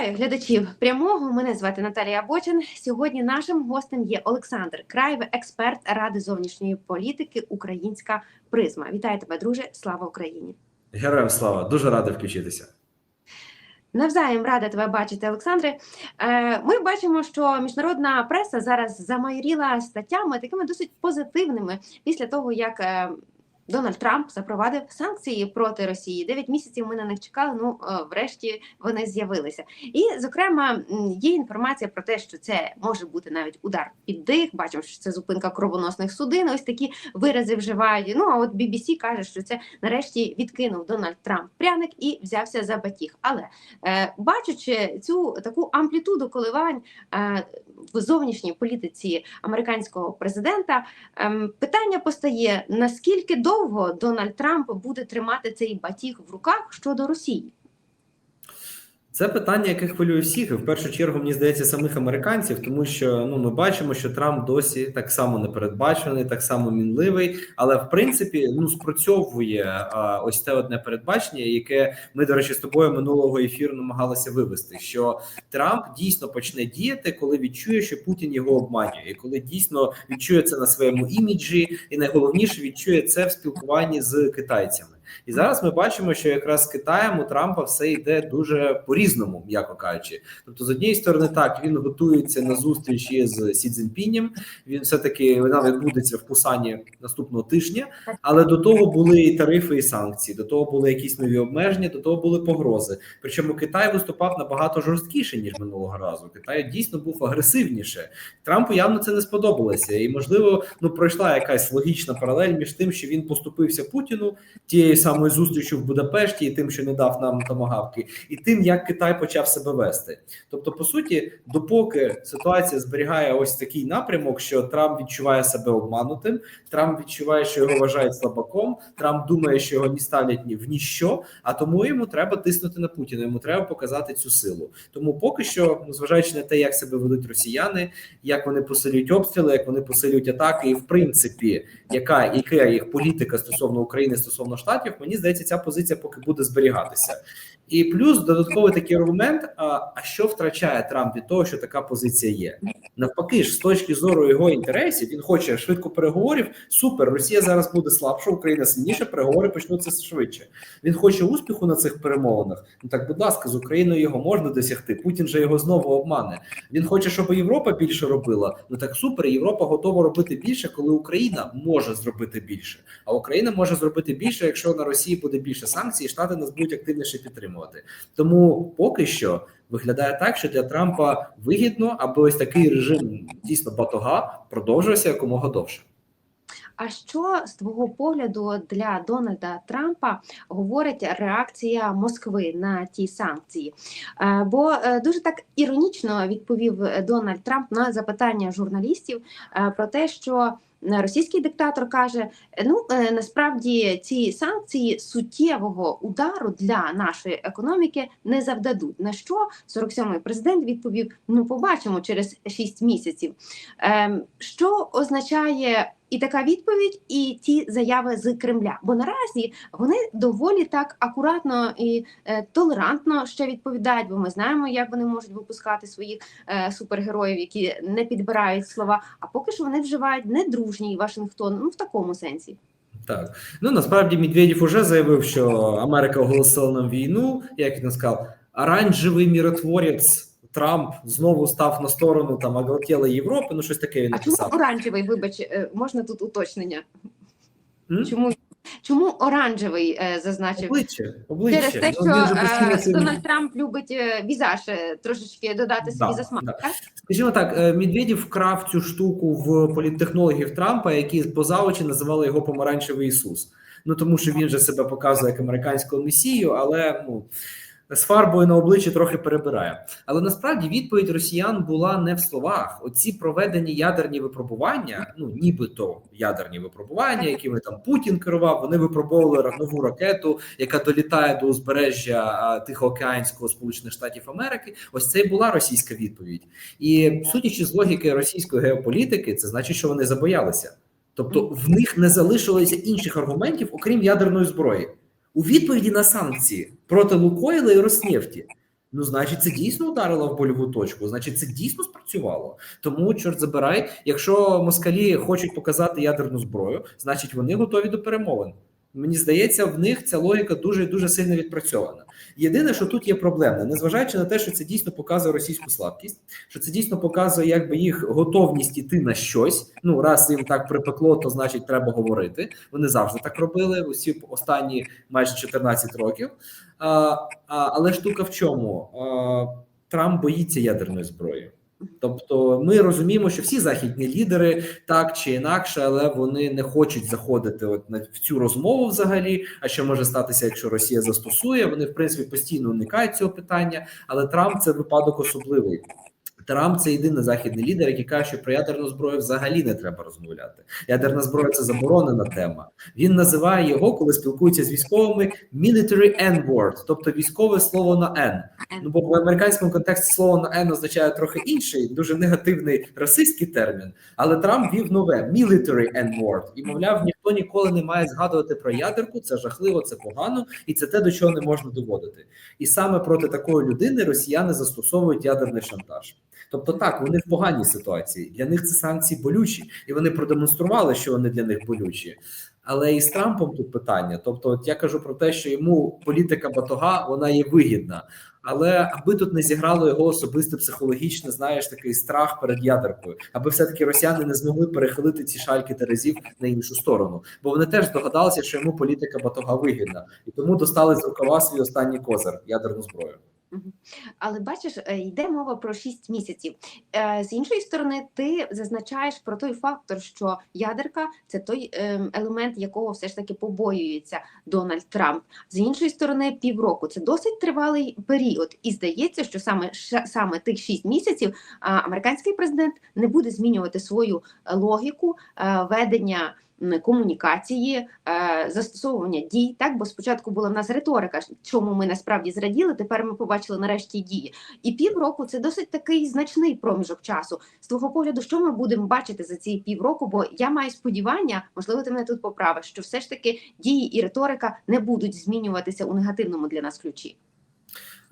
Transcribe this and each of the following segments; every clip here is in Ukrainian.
Вітаю глядачів прямого. Мене звати Наталія Бочин. Сьогодні нашим гостем є Олександр Краєв, експерт Ради зовнішньої політики Українська призма. Вітаю тебе, друже! Слава Україні! Героям слава, дуже радий включитися. Навзаєм рада тебе бачити, Олександре. Е, Ми бачимо, що міжнародна преса зараз замайоріла статтями такими досить позитивними після того, як е, Дональд Трамп запровадив санкції проти Росії. Дев'ять місяців ми на них чекали. Ну е, врешті вони з'явилися. І, зокрема, є інформація про те, що це може бути навіть удар під дих. Бачимо, що це зупинка кровоносних судин. Ось такі вирази вживають. Ну а от BBC каже, що це нарешті відкинув Дональд Трамп пряник і взявся за батіг. Але е, бачачи цю таку амплітуду коливань е, в зовнішній політиці американського президента, ем, питання постає: наскільки довго Дональд Трамп буде тримати цей батіг в руках щодо Росії? Це питання, яке хвилює всіх, і в першу чергу мені здається самих американців, тому що ну ми бачимо, що Трамп досі так само непередбачений, так само мінливий, але в принципі ну спрацьовує а, ось те одне передбачення, яке ми, до речі, з тобою минулого ефіру намагалися вивести. Що Трамп дійсно почне діяти, коли відчує, що Путін його обманює, і коли дійсно відчує це на своєму іміджі, і найголовніше відчує це в спілкуванні з китайцями. І зараз ми бачимо, що якраз з Китаєм у Трампа все йде дуже по-різному, м'яко кажучи. Тобто, з однієї сторони, так він готується на зустріч із Сі Цзіньпінем, Він все таки вона відбудеться в Пусані наступного тижня. Але до того були і тарифи, і санкції, до того були якісь нові обмеження, до того були погрози. Причому Китай виступав набагато жорсткіше ніж минулого разу. Китай дійсно був агресивніше. Трампу явно це не сподобалося, і можливо, ну пройшла якась логічна паралель між тим, що він поступився Путіну тією самою зустрічю в Будапешті, і тим, що не дав нам томагавки, і тим, як Китай почав себе вести. Тобто, по суті, допоки ситуація зберігає ось такий напрямок, що Трамп відчуває себе обманутим, Трамп відчуває, що його вважають слабаком. Трамп думає, що його не ставлять ні в ніщо, а тому йому треба тиснути на Путіна. Йому треба показати цю силу. Тому поки що, зважаючи на те, як себе ведуть росіяни, як вони посилюють обстріли, як вони посилюють атаки, і в принципі, яка яка їх політика стосовно України стосовно штатів, мені здається, ця позиція поки буде зберігатися. І плюс додатковий такий аргумент: а, а що втрачає Трамп від того, що така позиція є? Навпаки, ж з точки зору його інтересів, він хоче швидко переговорів. Супер, Росія зараз буде слабша, Україна сильніше, переговори почнуться швидше. Він хоче успіху на цих перемовинах. Ну так, будь ласка, з Україною його можна досягти. Путін же його знову обмане. Він хоче, щоб Європа більше робила. Ну так супер, Європа готова робити більше, коли Україна може зробити більше. А Україна може зробити більше, якщо на Росії буде більше санкцій, і штати нас будуть активніше підтримувати. Тому поки що виглядає так, що для Трампа вигідно, аби ось такий режим дійсно батога продовжувався якомога довше. А що з твого погляду для Дональда Трампа говорить реакція Москви на ті санкції? Е, Бо е, дуже так іронічно відповів Дональд Трамп на запитання журналістів е, про те, що російський диктатор каже: ну е, насправді ці санкції суттєвого удару для нашої економіки не завдадуть. На що 47-й президент відповів: ну побачимо через 6 місяців. Ем, Що означає? І така відповідь, і ті заяви з Кремля. Бо наразі вони доволі так акуратно і е, толерантно ще відповідають, бо ми знаємо, як вони можуть випускати своїх е, супергероїв, які не підбирають слова. А поки що вони вживають недружній Вашингтон, ну в такому сенсі. Так, ну насправді Медведєв уже заявив, що Америка оголосила нам війну. Як він сказав, оранжевий міротворець Трамп знову став на сторону там оголтілої Європи. Ну щось таке він А чому оранжевий? Вибач, е, можна тут уточнення? М? Чому чому оранжевий е, зазначив? Обличчя, обличчя. Через те, Ну, що е, Дональд Трамп любить е, візаж е, трошечки додати собі Да, засмак. да. так? Скажімо так, Медведєв вкрав цю штуку в політтехнологів Трампа, які поза очі називали його помаранчевий Ісус. Ну тому що він же себе показує як американського месію, але ну з фарбою на обличчі трохи перебирає. Але насправді відповідь росіян була не в словах. Оці проведені ядерні випробування, ну нібито ядерні випробування, якими там Путін керував, вони випробовували нову ракету, яка долітає до узбережжя Тихоокеанського Сполучених Штатів Америки. Ось це і була російська відповідь. І судячи з логіки російської геополітики, це значить, що вони забоялися. Тобто в них не залишилося інших аргументів, окрім ядерної зброї. У відповіді на санкції проти Лукойла і Роснефті Ну, значить, це дійсно ударило в больову точку. Значить, це дійсно спрацювало. Тому, чорт забирай, якщо москалі хочуть показати ядерну зброю, значить вони готові до перемовин. Мені здається, в них ця логіка дуже дуже сильно відпрацьована. Єдине, що тут є проблемне, незважаючи на те, що це дійсно показує російську слабкість, що це дійсно показує якби їх готовність іти на щось. Ну, раз їм так припекло, то значить треба говорити. Вони завжди так робили усі останні майже 14 років. Але штука в чому? Трамп боїться ядерної зброї. Тобто, ми розуміємо, що всі західні лідери так чи інакше, але вони не хочуть заходити от в цю розмову взагалі. А що може статися, якщо Росія застосує? Вони в принципі постійно уникають цього питання. Але Трамп це випадок особливий. Трамп це єдиний західний лідер, який каже, що про ядерну зброю взагалі не треба розмовляти. Ядерна зброя це заборонена тема. Він називає його, коли спілкується з військовими, military N-word, тобто військове слово на N. Ну бо в американському контексті слово на N означає трохи інший, дуже негативний расистський термін. Але Трамп вів нове military N-word. і мовляв, ніхто ніколи не має згадувати про ядерку. Це жахливо, це погано, і це те, до чого не можна доводити. І саме проти такої людини росіяни застосовують ядерний шантаж. Тобто, так вони в поганій ситуації. Для них це санкції болючі, і вони продемонстрували, що вони для них болючі. Але і з Трампом тут питання. Тобто, от я кажу про те, що йому політика батога вона є вигідна, але аби тут не зіграло його особисте психологічне, знаєш, такий страх перед ядеркою, аби все таки росіяни не змогли перехилити ці шальки терезів на іншу сторону, бо вони теж здогадалися, що йому політика батога вигідна, і тому достали з рукава свій останній козир ядерну зброю. Але бачиш, е, йде мова про 6 місяців. Е, З іншої сторони, ти зазначаєш про той фактор, що ядерка це той ем, елемент, якого все ж таки побоюється Дональд Трамп. З іншої сторони, півроку це досить тривалий період, і здається, що саме саме тих 6 місяців американський президент не буде змінювати свою е, логіку ведення. Комунікації, е, застосовування дій, так бо спочатку була в нас риторика, чому ми насправді зраділи. Тепер ми побачили нарешті дії. І півроку це досить такий значний проміжок часу. З твого погляду, що ми будемо бачити за ці півроку? Бо я маю сподівання, можливо, ти мене тут поправиш, що все ж таки дії і риторика не будуть змінюватися у негативному для нас ключі.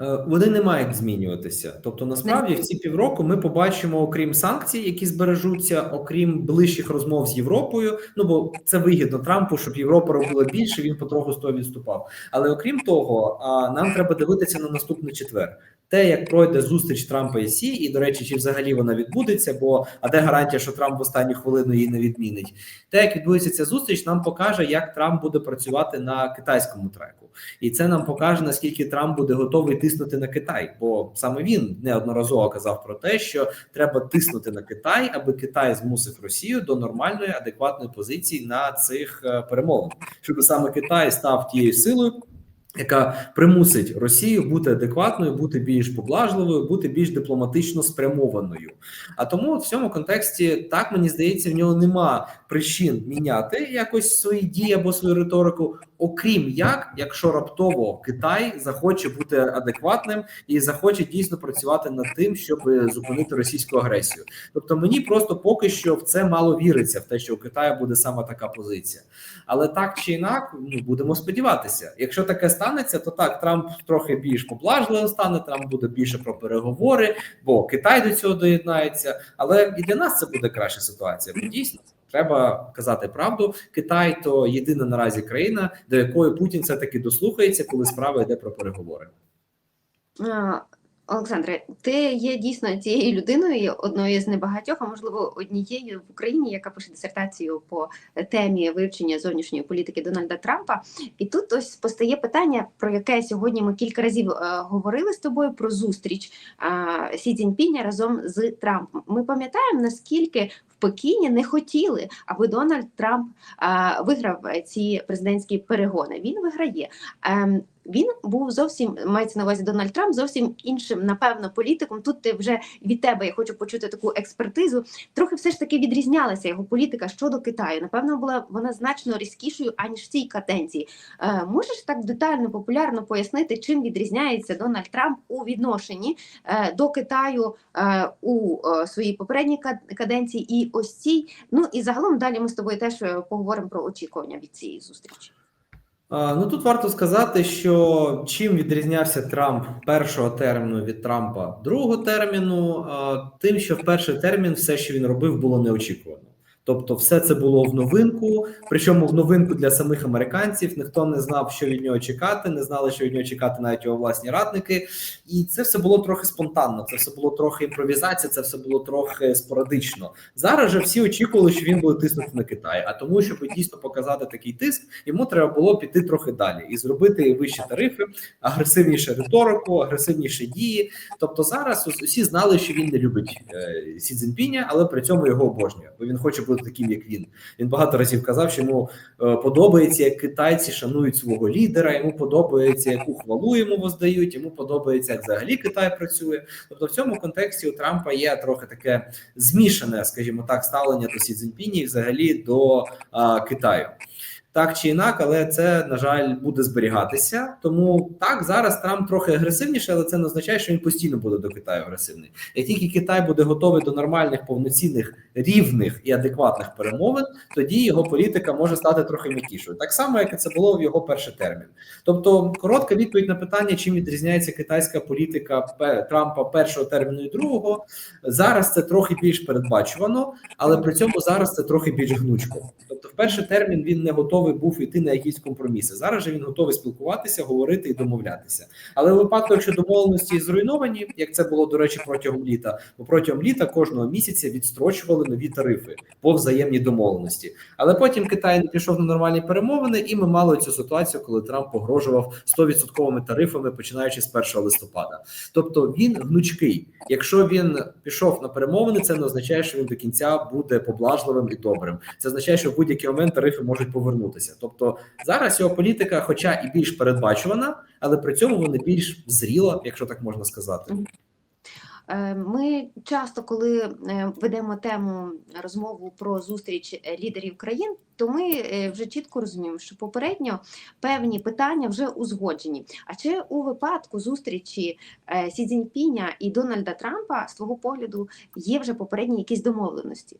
Е, Вони не мають змінюватися. Тобто, насправді, в ці півроку ми побачимо, окрім санкцій, які збережуться, окрім ближчих розмов з Європою. Ну бо це вигідно Трампу, щоб Європа робила більше. Він потроху з того відступав. Але окрім того, нам треба дивитися на наступний четвер. Те, як пройде зустріч Трампа і Сі, і до речі, чи взагалі вона відбудеться, бо а де гарантія, що Трамп в останню хвилину її не відмінить? Те, як відбудеться ця зустріч, нам покаже, як Трамп буде працювати на китайському треку. І це нам покаже, наскільки Трамп буде готовий тиснути на Китай, бо саме він неодноразово казав про те, що треба тиснути на Китай, аби Китай змусив Росію до нормальної адекватної позиції на цих е, перемовинах, щоб саме Китай став тією силою. Яка примусить Росію бути адекватною, бути більш поблажливою, бути більш дипломатично спрямованою. А тому в цьому контексті так мені здається, в нього нема причин міняти якось свої дії або свою риторику, окрім як, якщо раптово Китай захоче бути адекватним і захоче дійсно працювати над тим, щоб зупинити російську агресію. Тобто мені просто поки що в це мало віриться, в те, що у Китаю буде саме така позиція. Але так чи інак, ну будемо сподіватися. Якщо таке станеться, то так Трамп трохи більш поблажливим стане. Трамп буде більше про переговори, бо Китай до цього доєднається. Але і для нас це буде краща ситуація. Бо дійсно треба казати правду. Китай то єдина наразі країна, до якої Путін все таки дослухається, коли справа йде про переговори. А, Олександре, ти є дійсно тією людиною, одною з небагатьох, а можливо, однією в Україні, яка пише дисертацію по темі вивчення зовнішньої політики Дональда Трампа. І тут ось постає питання, про яке сьогодні ми кілька разів е, говорили з тобою про зустріч Сі Цзіньпіня разом з Трампом. Ми пам'ятаємо, наскільки Пекіні не хотіли, аби Дональд Трамп е, виграв ці президентські перегони. Він виграє. Ем, він був зовсім мається на увазі Дональд Трамп зовсім іншим, напевно, політиком. Тут ти вже від тебе я хочу почути таку експертизу. Трохи все ж таки відрізнялася його політика щодо Китаю. Напевно, була вона значно різкішою аніж в цій каденції. Е, можеш так детально, популярно пояснити, чим відрізняється Дональд Трамп у відношенні е, до Китаю е, у е, своїй попередній кад- каденції і ось цій. Ну і загалом далі ми з тобою теж е, поговоримо про очікування від цієї зустрічі. Ну тут варто сказати, що чим відрізнявся Трамп першого терміну від Трампа другого терміну, тим, що в перший термін все, що він робив, було неочікувано. Тобто, все це було в новинку, причому в новинку для самих американців. Ніхто не знав, що від нього чекати, не знали, що від нього чекати навіть його власні радники. І це все було трохи спонтанно. Це все було трохи імпровізація, це все було трохи спорадично. Зараз же всі очікували, що він буде тиснути на Китай. А тому, щоб дійсно показати такий тиск, йому треба було піти трохи далі і зробити вищі тарифи, агресивніше риторику, агресивніші дії. Тобто, зараз усі знали, що він не любить е, Сі Цзіньпіня, але при цьому його обожнює, бо він хоче бути таким, як він. Він багато разів казав, що йому е, подобається, як китайці шанують свого лідера. Йому подобається, яку хвалу йому воздають. Йому подобається, як взагалі Китай працює. Тобто, в цьому контексті у Трампа є трохи таке змішане, скажімо так, ставлення до Сі Цзіньпіні і взагалі до а, Китаю. Так чи інак, але це на жаль буде зберігатися. Тому так зараз Трамп трохи агресивніше, але це не означає, що він постійно буде до Китаю агресивний. Як тільки Китай буде готовий до нормальних, повноцінних, рівних і адекватних перемовин, тоді його політика може стати трохи м'якішою, так само як і це було в його перший термін. Тобто, коротка відповідь на питання, чим відрізняється китайська політика Трампа першого терміну і другого. Зараз це трохи більш передбачувано, але при цьому зараз це трохи більш гнучко. Тобто, в перший термін він не готовий був йти на якісь компроміси. Зараз же він готовий спілкуватися, говорити і домовлятися. Але випадку, якщо домовленості зруйновані, як це було до речі протягом літа, бо протягом літа кожного місяця відстрочували нові тарифи по взаємній домовленості. Але потім Китай не пішов на нормальні перемовини, і ми мали цю ситуацію, коли Трамп погрожував 100% тарифами, починаючи з 1 листопада. Тобто він гнучкий. Якщо він пішов на перемовини, це не означає, що він до кінця буде поблажливим і добрим. Це означає, що в будь-який момент тарифи можуть повернутися. Тобто зараз його політика, хоча і більш передбачувана, але при цьому вона більш зріла, якщо так можна сказати. Е, Ми часто, коли е, ведемо тему розмову про зустріч лідерів країн, то ми е, вже чітко розуміємо, що попередньо певні питання вже узгоджені. А чи у випадку зустрічі Сі Цзіньпіня і Дональда Трампа, з твого погляду, є вже попередні якісь домовленості?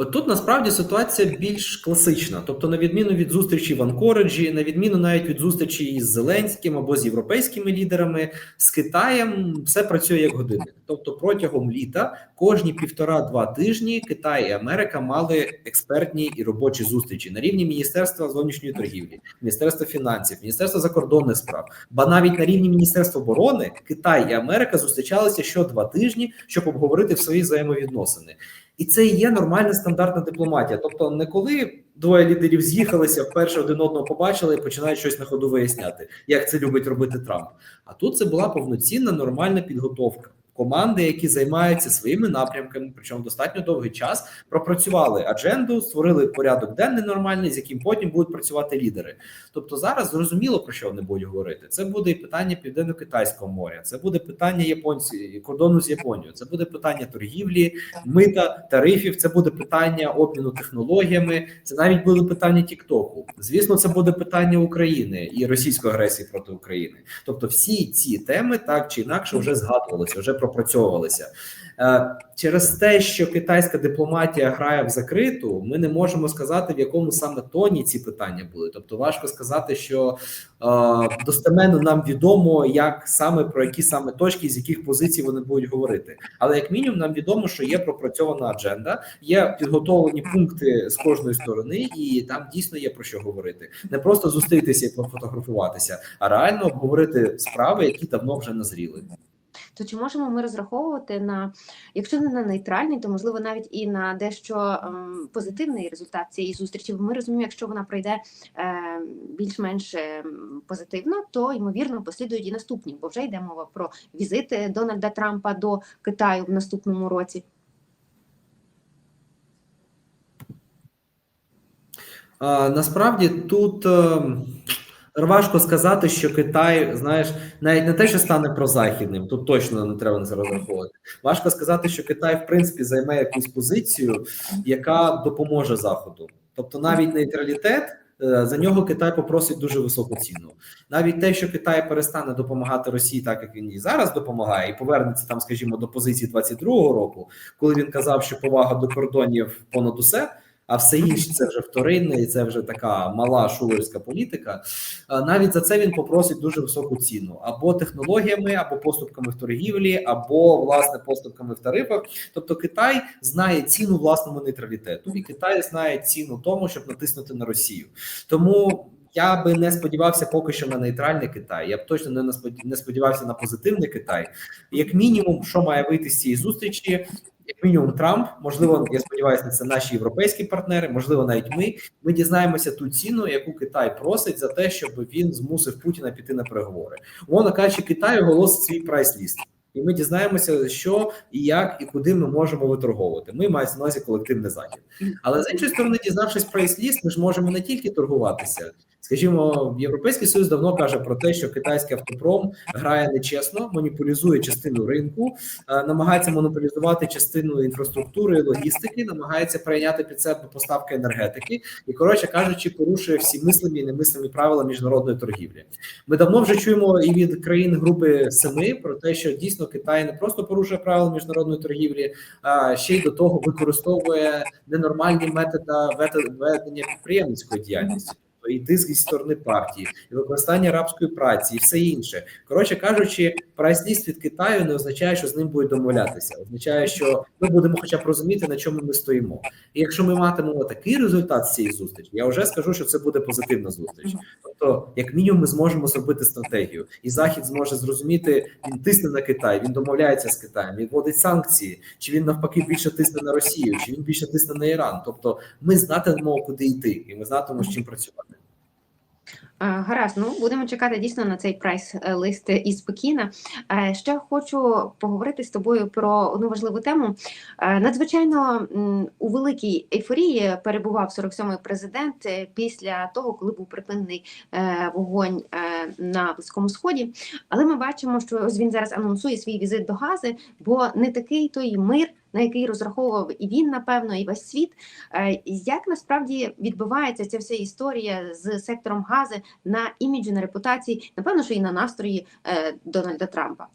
От тут насправді ситуація більш класична. Тобто, на відміну від зустрічі в Анкореджі, на відміну навіть від зустрічі із Зеленським або з європейськими лідерами, з Китаєм все працює як годинник. Тобто, протягом літа кожні півтора-два тижні Китай і Америка мали експертні і робочі зустрічі на рівні Міністерства зовнішньої торгівлі, Міністерства фінансів, Міністерства закордонних справ, ба навіть на рівні Міністерства оборони Китай і Америка зустрічалися що два тижні, щоб обговорити свої взаємовідносини. І це і є нормальна стандартна дипломатія. Тобто, не коли двоє лідерів з'їхалися, вперше один одного побачили і починають щось на ходу виясняти, як це любить робити Трамп. А тут це була повноцінна нормальна підготовка. Команди, які займаються своїми напрямками, причому достатньо довгий час, пропрацювали адженду, створили порядок денний нормальний, з яким потім будуть працювати лідери. Тобто зараз зрозуміло про що вони будуть говорити. Це буде і питання південно-китайського моря, це буде питання японці, кордону з Японією, це буде питання торгівлі, мита, тарифів. Це буде питання обміну технологіями. Це навіть буде питання Тіктоку. Звісно, це буде питання України і російської агресії проти України. Тобто, всі ці теми так чи інакше вже згадувалися, вже пропрацьовувалися. Е, Через те, що китайська дипломатія грає в закриту, ми не можемо сказати, в якому саме тоні ці питання були. Тобто, важко сказати, що е, достеменно нам відомо, як саме про які саме точки, з яких позицій вони будуть говорити. Але як мінімум, нам відомо, що є пропрацьована адженда, є підготовлені пункти з кожної сторони, і там дійсно є про що говорити. Не просто зустрітися і пофотографуватися, а реально обговорити справи, які давно вже назріли. То чи можемо ми розраховувати на, якщо не на нейтральний, то можливо навіть і на дещо ем, позитивний результат цієї зустрічі? Бо ми розуміємо, якщо вона пройде е, більш-менш е, позитивно, то ймовірно послідують і наступні, бо вже йде мова про візити Дональда Трампа до Китаю в наступному році. Насправді тут е, важко сказати, що Китай, знаєш, навіть не те, що стане прозахідним, тут точно не треба на це. Важко сказати, що Китай, в принципі, займе якусь позицію, яка допоможе Заходу. Тобто, навіть нейтралітет. е, За нього Китай попросить дуже високу ціну. Навіть те, що Китай перестане допомагати Росії, так як він і зараз допомагає, і повернеться там, скажімо, до позиції 22-го року, коли він казав, що повага до кордонів понад усе. А все інше це вже вторинне, і це вже така мала шулерська політика. Навіть за це він попросить дуже високу ціну або технологіями, або поступками в торгівлі, або власне поступками в тарифах. Тобто Китай знає ціну власному нейтралітету, і Китай знає ціну тому, щоб натиснути на Росію. Тому я би не сподівався поки що на нейтральний Китай. Я б точно не сподівався на позитивний Китай. Як мінімум, що має вийти з цієї зустрічі? Як мінімум, Трамп, можливо, я сподіваюся, це наші європейські партнери, можливо, навіть ми. Ми дізнаємося ту ціну, яку Китай просить за те, щоб він змусив Путіна піти на переговори. Умовно кажучи, Китай оголосить свій прайс-ліст. І ми дізнаємося, що і як, і куди ми можемо виторговувати. Ми маємо на увазі колективний захід. Але з іншої сторони, дізнавшись прайс-ліст, ми ж можемо не тільки торгуватися. Скажімо, Європейський Союз давно каже про те, що китайський автопром грає нечесно, монополізує частину ринку, е, намагається монополізувати частину інфраструктури, логістики, намагається прийняти під себе поставки енергетики і, коротше кажучи, порушує всі мислимі і немислимі правила міжнародної торгівлі. Ми давно вже чуємо і від країн групи Семи про те, що дійсно Китай не просто порушує правила міжнародної торгівлі, а ще й до того використовує ненормальні методи ведення підприємницької діяльності. І тиск зі сторони партії, і використання арабської праці, і все інше. Коротше кажучи, прайс-ліст від Китаю не означає, що з ним будуть домовлятися. Означає, що ми будемо хоча б розуміти, на чому ми стоїмо. І якщо ми матимемо такий результат з цієї зустрічі, я вже скажу, що це буде позитивна зустріч. Тобто, як мінімум, ми зможемо зробити стратегію, і Захід зможе зрозуміти, він тисне на Китай, він домовляється з Китаєм, він вводить санкції, чи він навпаки більше тисне на Росію, чи він більше тисне на Іран. Тобто, ми знатимемо, куди йти, і ми знатимемо, з чим працювати. Е, Гаразд, ну будемо чекати дійсно на цей прайс-лист із Пекіна. Е, Ще хочу поговорити з тобою про одну важливу тему. Е, Надзвичайно у великій ейфорії перебував 47-й президент е, після того, коли був припинений е, вогонь е, на Близькому Сході. Але ми бачимо, що ось він зараз анонсує свій візит до Гази, бо не такий той мир. На який розраховував і він, напевно, і весь світ. Е, Як насправді відбувається ця вся історія з сектором Гази на іміджі, на репутації, напевно, що і на настрої е, Дональда Трампа.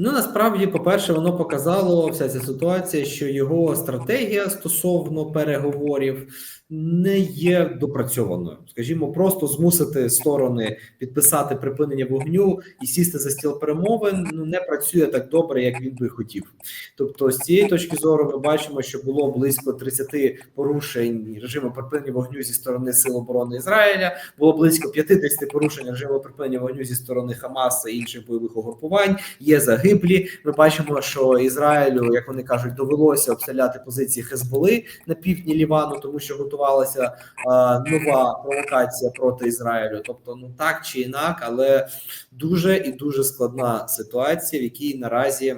Ну насправді, по-перше, воно показало вся ця ситуація, що його стратегія стосовно переговорів не є допрацьованою. Скажімо, просто змусити сторони підписати припинення вогню і сісти за стіл перемовин ну не працює так добре, як він би хотів. Тобто, з цієї точки зору, ми бачимо, що було близько 30 порушень режиму припинення вогню зі сторони Сил оборони Ізраїля. Було близько 50 порушень режиму припинення вогню зі сторони Хамаса і інших бойових угрупувань. Є загиблі. Ми бачимо, що Ізраїлю, як вони кажуть, довелося обстріляти позиції Хезболи на півдні Лівану, тому що готувалася а, нова провокація проти Ізраїлю. Тобто, ну так чи інак, але дуже і дуже складна ситуація, в якій наразі.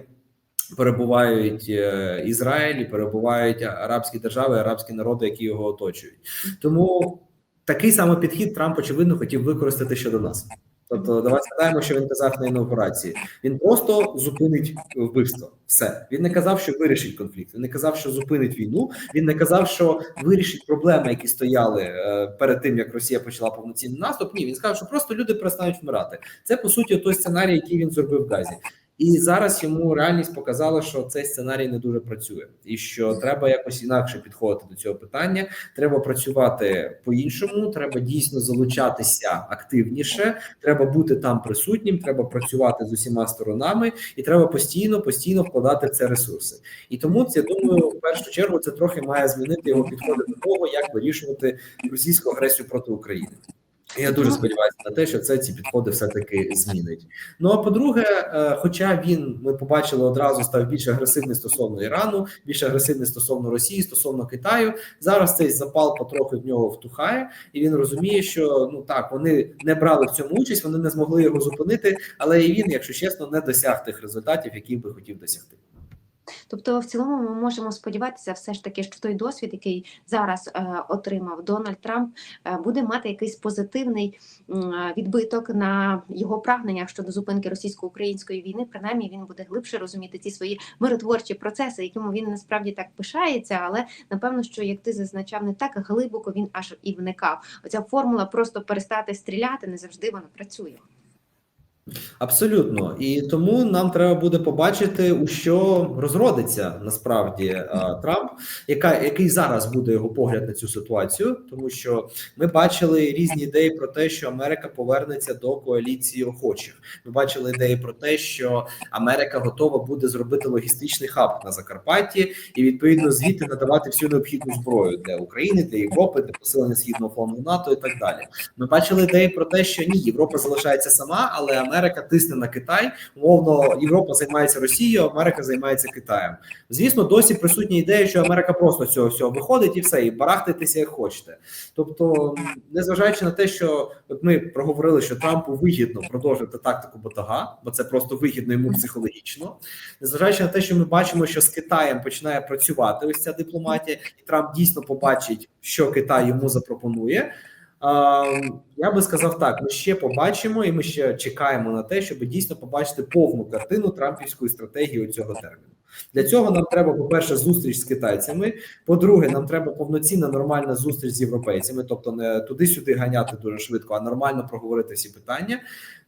Перебувають е, Ізраїль, перебувають арабські держави, арабські народи, які його оточують. Тому такий самий підхід Трамп очевидно хотів використати щодо нас. Тобто, давай згадаємо, що він казав на інаугурації. Він просто зупинить вбивство. Все він не казав, що вирішить конфлікт. Він не казав, що зупинить війну. Він не казав, що вирішить проблеми, які стояли е, перед тим, як Росія почала повноцінний наступ. Ні, він сказав, що просто люди перестануть вмирати. Це по суті той сценарій, який він зробив в Газі. І зараз йому реальність показала, що цей сценарій не дуже працює, і що треба якось інакше підходити до цього питання. Треба працювати по-іншому. Треба дійсно залучатися активніше. Треба бути там присутнім. Треба працювати з усіма сторонами, і треба постійно, постійно вкладати в це ресурси. І тому я думаю, в першу чергу це трохи має змінити його підходи до того, як вирішувати російську агресію проти України. Я дуже сподіваюся на те, що це ці підходи все таки змінить. Ну а по-друге, е, хоча він ми побачили одразу став більш агресивний стосовно Ірану, більш агресивний стосовно Росії, стосовно Китаю. Зараз цей запал потроху в нього втухає, і він розуміє, що ну так вони не брали в цьому участь, вони не змогли його зупинити, але і він, якщо чесно, не досяг тих результатів, які би хотів досягти. Тобто, в цілому, ми можемо сподіватися, все ж таки, що той досвід, який зараз е, отримав Дональд Трамп, е, буде мати якийсь позитивний е, відбиток на його прагненнях щодо зупинки російсько-української війни. Принаймні, він буде глибше розуміти ці свої миротворчі процеси, якими він насправді так пишається. Але напевно, що як ти зазначав, не так глибоко він аж і вникав. Оця формула просто перестати стріляти не завжди вона працює. Абсолютно, і тому нам треба буде побачити, у що розродиться насправді е, Трамп, яка який зараз буде його погляд на цю ситуацію, тому що ми бачили різні ідеї про те, що Америка повернеться до коаліції охочих. Ми бачили ідеї про те, що Америка готова буде зробити логістичний хаб на Закарпатті і відповідно звідти надавати всю необхідну зброю для України, для Європи, для посилення східного флангу НАТО і так далі. Ми бачили ідеї про те, що ні, Європа залишається сама, але Америка тисне на Китай. Умовно, Європа займається Росією, Америка займається Китаєм. Звісно, досі присутня ідея, що Америка просто цього всього виходить і все, і барахтайтеся як хочете. Тобто, незважаючи на те, що от ми проговорили, що Трампу вигідно продовжити тактику Ботага, бо це просто вигідно йому психологічно. Незважаючи на те, що ми бачимо, що з Китаєм починає працювати ось ця дипломатія, і Трамп дійсно побачить, що Китай йому запропонує. А, я би сказав так: ми ще побачимо, і ми ще чекаємо на те, щоб дійсно побачити повну картину трампівської стратегії цього терміну. Для цього нам треба, по-перше, зустріч з китайцями. По-друге, нам треба повноцінна нормальна зустріч з європейцями, тобто не туди-сюди ганяти дуже швидко, а нормально проговорити всі питання.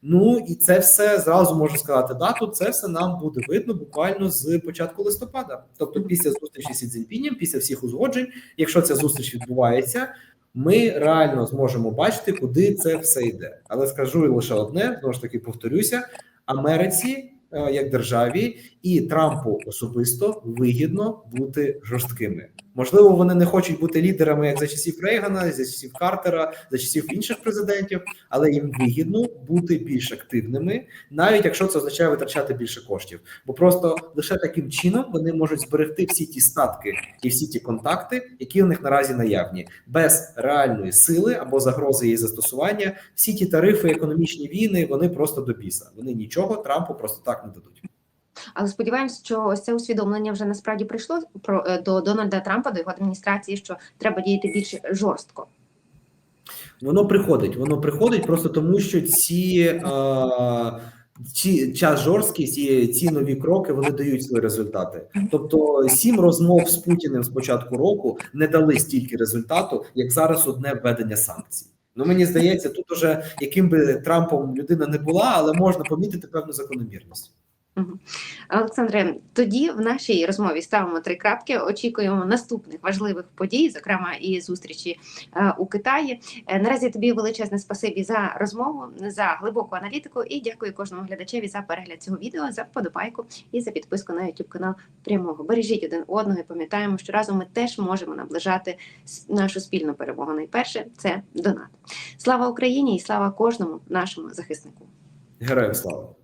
Ну і це все зразу можу сказати дату. Це все нам буде видно буквально з початку листопада, тобто після зустрічі з Цзіньпінем, після всіх узгоджень, якщо ця зустріч відбувається. Ми реально зможемо бачити, куди це все йде. Але скажу лише одне: знову ж таки повторюся: Америці е, як державі і Трампу особисто вигідно бути жорсткими. Можливо, вони не хочуть бути лідерами як за часів Рейгана, за часів Картера, за часів інших президентів, але їм вигідно бути більш активними, навіть якщо це означає витрачати більше коштів. Бо просто лише таким чином вони можуть зберегти всі ті статки і всі ті контакти, які у них наразі наявні, без реальної сили або загрози її застосування. Всі ті тарифи, економічні війни, вони просто до біса. Вони нічого Трампу просто так не дадуть. Але сподіваємось, що ось це усвідомлення вже насправді прийшло про е, до Дональда Трампа, до його адміністрації, що треба діяти більш жорстко. Воно приходить, воно приходить просто тому, що ці, е, ці час жорсткість і ці нові кроки вони дають свої результати. Тобто, сім розмов з Путіним з початку року не дали стільки результату, як зараз одне введення санкцій. Ну мені здається, тут уже яким би Трампом людина не була, але можна помітити певну закономірність. Олександре, тоді в нашій розмові ставимо три крапки. Очікуємо наступних важливих подій, зокрема і зустрічі е, у Китаї. Е, наразі тобі величезне спасибі за розмову, за глибоку аналітику і дякую кожному глядачеві за перегляд цього відео, за вподобайку і за підписку на YouTube канал прямого. Бережіть один одного і пам'ятаємо, що разом ми теж можемо наближати нашу спільну перемогу. Найперше це донат. Слава Україні і слава кожному нашому захиснику. Героям слава!